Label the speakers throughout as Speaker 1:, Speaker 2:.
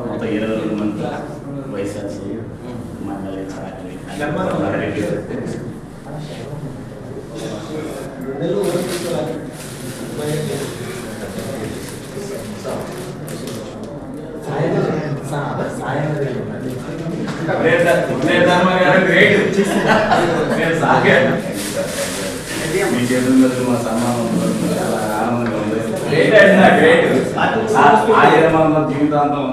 Speaker 1: మొత్తం ఇరవై రెండు మంది వైశాసు మండలి మీ చేతుల మీద మా సన్మానం చాలా ఆనందంగా ఉంది. ఆయుర్మానం జీవితాంతం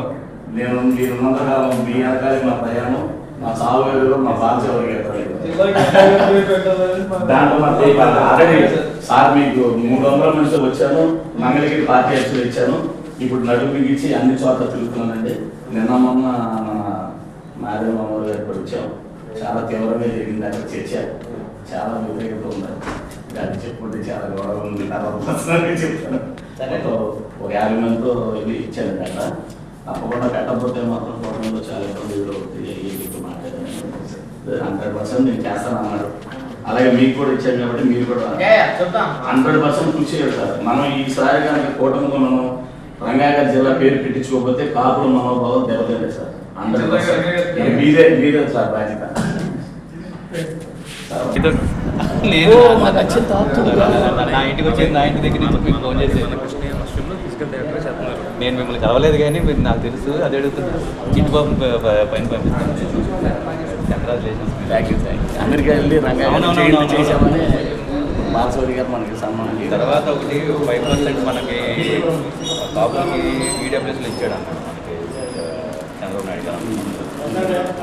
Speaker 1: నేను మీరున్నంతకాలం మీ వెనకాలి మా ప్రయాణం మా సాగు వేదిలో మా బాధ్యత దాంట్లో ఆల్రెడీ సార్ మీకు మూడు వందల మనిషితో వచ్చాను మంగళగిరి పార్టీ అధ్యక్షులు ఇచ్చాను. ఇప్పుడు నడుము బిగించి అన్ని చోట్ల తిరుగుతున్నానండి. నిన్న మొన్న మన నారాయణ మామూలు గారు వచ్చాం. చాలా తీవ్రంగా జరిగింది అక్కడ చర్చ. చాలా వ్యతిరేకత ఉంది దాన్ని చెప్పుకుంటే చాలా గౌరవం ఉంది. తర్వాత చెప్తాను. మొత్తం ఒక యాభై మందితో వెళ్ళి ఇచ్చాను అక్కడ తప్పకుండా పెట్టకపోతే మాత్రం కుటుంబంలో చాలా అవుతాయి మీకు మాట్లాడాను హండ్రెడ్ పర్సెంట్ నేను చేస్తాను అన్నాడు. అలాగే మీకు కూడా ఇచ్చాను కాబట్టి మీరు కూడా హండ్రెడ్ పర్సెంట్ కృషి చేయాలి సార్ మనం ఈసారి కనుక కూటమిలో మనం రంగారెడ్డి జిల్లా పేరు పెట్టించుకోకపోతే కాపుల మనోభావం దెబ్బతింటే సార్. పర్సెంట్ మీదే మీదే సార్ బాధ్యత.
Speaker 2: నేను నా ఇంటికి వచ్చి నా ఇంటి దగ్గర నుంచి మీకు ఫోన్ చేసి. నేను మిమ్మల్ని కలవలేదు కానీ మీరు నాకు తెలుసు అదే అడుగుతున్నా ఇంటి బాబు పైన పంపిస్తాను. Congratulations
Speaker 1: thank you thank you America వెళ్ళి రంగారెడ్డి బాలసౌరి గారు మనకి సన్మానం.
Speaker 2: తర్వాత ఒకటి ఫైవ్ పర్సెంట్ మనకి బాబుకి ఈడబ్ల్యూఎస్లో ఇచ్చాడు అన్నమాట మనకి చంద్రబాబు నాయుడు గారు.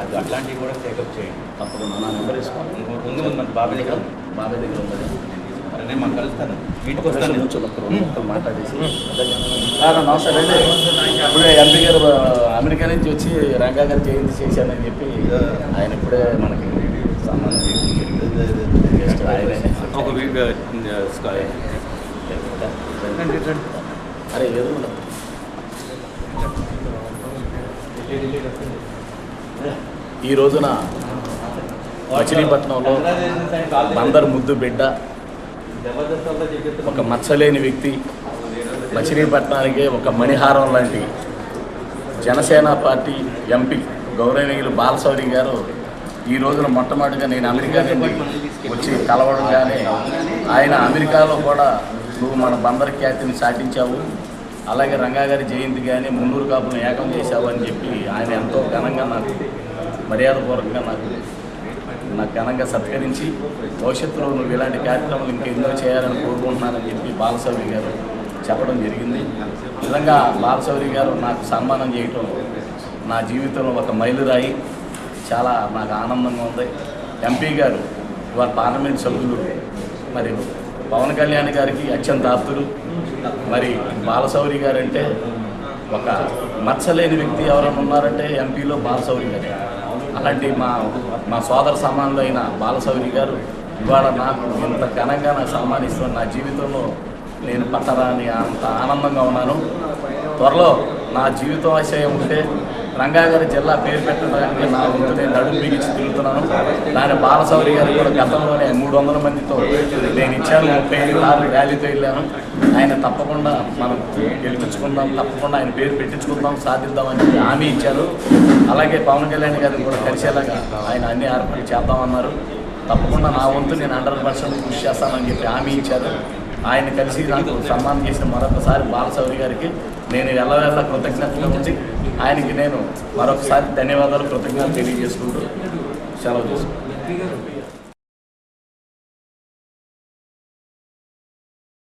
Speaker 2: అది అట్లాంటివి కూడా టేకప్ చేయండి.
Speaker 1: తప్పకుండా. నా నెంబర్ ఇసుకోండి
Speaker 2: ఇంకో- ఉంది ఉంది మన బాబాయ్ దగ్గర?
Speaker 1: బాబాయ్ దగ్గర
Speaker 2: మరి నేను మాకు కలుస్తాను. వీటికి వస్తాను నేను.
Speaker 1: కొంచెం ఒక్క రెండు ముక్కలు మాట్లాడేసి. నమస్తే అండి. ఇప్పుడే ఎంపీ గారు అమెరికా నుంచి వచ్చి రంగా గారు జయంతి చేశానని చెప్పి ఆయన ఇప్పుడే మనకి. Just ఆయనే.
Speaker 2: ఒక
Speaker 1: అరే ఏదో ఈ రోజున మచిలీపట్నంలో బందర్ ముద్దు బిడ్డ ఒక మచ్చలేని వ్యక్తి మచిలీపట్నానికి ఒక మణిహారం లాంటి జనసేన పార్టీ ఎంపీ గౌరవనీయులు బాలసౌరి గారు ఈ రోజున మొట్టమొదటిగా నేను అమెరికా నుండి వచ్చి కలవడం కానీ ఆయన అమెరికాలో కూడా నువ్వు మన బందర్ ఖ్యాతిని సాటించావు అలాగే రంగాగారి జయంతి కానీ మున్నూరు కాపులను ఏకం చేశావు అని చెప్పి ఆయన ఎంతో ఘనంగా నాకు మర్యాదపూర్వకంగా నాకు నాకు ఘనంగా సత్కరించి భవిష్యత్తులో నువ్వు ఇలాంటి కార్యక్రమాలు ఇంకెన్నో చేయాలని కోరుకుంటున్నానని చెప్పి బాలసౌరి గారు చెప్పడం జరిగింది. నిజంగా బాలసౌరి గారు నాకు సన్మానం చేయటం నా జీవితంలో ఒక మైలురాయి. చాలా నాకు ఆనందంగా ఉంది. ఎంపీ గారు వారి పార్లమెంట్ సభ్యులు మరి పవన్ కళ్యాణ్ గారికి అత్యంత ఆప్తులు. మరి బాలశౌరి గారు అంటే ఒక మచ్చలేని వ్యక్తి ఎవరైనా ఉన్నారంటే ఎంపీలో బాలశౌరి గారు. అలాంటి మా మా సోదర సమానులు అయిన బాలశౌరి గారు ఇవాళ నాకు ఇంత ఘనంగా నాకు సన్మానిస్తున్న నా జీవితంలో నేను పట్టరాని అంత ఆనందంగా ఉన్నాను. త్వరలో నా జీవితం ఆశయం ఉంటే రంగాగారి జిల్లా పేరు పెట్టడానికి నా వంతు నేను నడుము బిగించి తిరుగుతున్నాను. దాని బాలసౌరి గారు కూడా గతంలోనే మూడు వందల మందితో నేను ఇచ్చాను ముప్పై ఐదు సార్లు ర్యాలీతో వెళ్ళాను. ఆయన తప్పకుండా మనం గెలిపించుకుందాం తప్పకుండా ఆయన పేరు పెట్టించుకుందాం సాధిద్దామని చెప్పి హామీ ఇచ్చారు. అలాగే పవన్ కళ్యాణ్ గారిని కూడా కలిసేలాగా ఆయన అన్ని ఏర్పాట్లు చేద్దామన్నారు. తప్పకుండా నా వంతు నేను హండ్రెడ్ పర్సెంట్ కృషి చేస్తానని చెప్పి హామీ ఇచ్చారు. ఆయన కలిసి నాకు సన్మానం చేసిన మరొకసారి బాలసౌరి గారికి నేను ఎల్లవెల్ల కృతజ్ఞతలు ఉంచి ఆయనకి నేను మరొకసారి ధన్యవాదాలు కృతజ్ఞతలు తెలియజేసుకుంటూ సెలవు చేసుకుంటాను